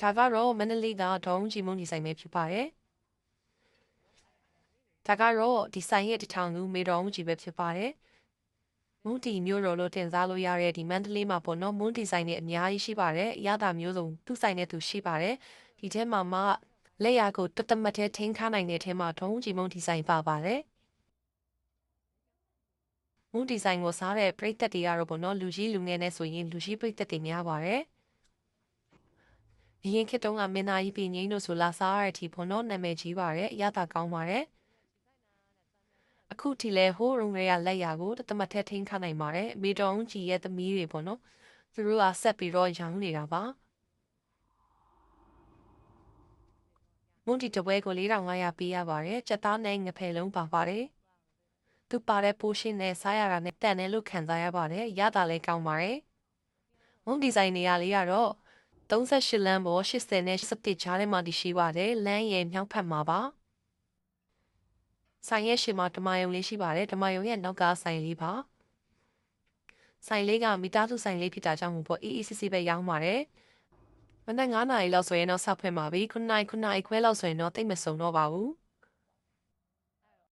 ဒါကတော့မန္တလေးကဒေါင်းဂျီမွန်ဒီဇိုင်းပဲဖြစ်ပါတယ်ဒါကတော့ဒီဆိုင်ရဲ့တထောင်လူမေတော်ကြီးပဲဖြစ်ပါတယ်မွန်တီမျိုးတော်လို့တင်စားလို့ရတဲ့ဒီမန္တလေးမှာပေါ့နော်မွန်ဒီဇိုင်းတွေအများကြီးရှိပါတယ်အရသာမျိုးစုံသူ့ဆိုင်နဲ့သူရှိပါတယ်ဒီထဲမှာမှလက်ရာကိုတတမတ်ထဲထိန်းထားနိုင်တဲ့ထဲမှာဒေါင်းဂျီမွန်ဒီဇိုင်းပါပါတယ်မွန်ဒီဇိုင်းကိုစားတဲ့ပရိသတ်တွေကတော့ပေါ့နော်လူကြီးလူငယ်နဲ့ဆိုရင်လူကြီးပရိသတ်တွေများပါတယ် အရင်ခေတ်တုန်းကမင်းသားကြီးပြည်ငိမ့်တို့ဆိုလာစားရတဲ့အထိပေါ့နော်နာမည်ကြီးပါတယ်အရသာကောင်းပါတယ်အခုထိလဲဟိုးရုံတွေကလက်ရာကိုတသမတ်ထဲထိန်းထားနိုင်ပါတယ်မေတော်ဦးကြီးရဲ့သမီးတွေပေါ့နော်သူတို့ကဆက်ပြီးတော့ရောင်းနေတာပါမွန်တီတပွဲကို4500ပေးရပါတယ်စက်သားနဲ့ငဖယ်လုံးပါပါတယ်သူပါတဲ့ပိုးရှင်းနဲ့စားရတာနဲ့တန်တယ်လို့ခံစားရပါတယ်ရတာလည်းကောင်းပါတယ်မွန်ဒီဇိုင်းနေရာလေးကတော့ 38လမ်းပေါ်80နဲ့17ကြားထဲမှာတည်ရှိပါတယ်လမ်းရဲ့မြောက်ဖက်မှာပါဆိုင်ရဲ့ရှေ့မှာဓမယုံလေးရှိပါတယ်ဓမယုံရဲ့နောက်ကဆိုင်လေးပါဆိုင်လေးကမိသားစုဆိုင်လေးဖြစ်တာကြောင့်မို့ပေါ့အေးအေးဆေးဆေးပဲရောင်းပါတယ်မနက်9နာရီလောက်ဆိုရင်တော့ဆောက်ဖွင့်ပါပြီ9နာရီ9နာရီခွဲလောက်ဆိုရင်တော့တိတ်မစုံတော့ပါဘူး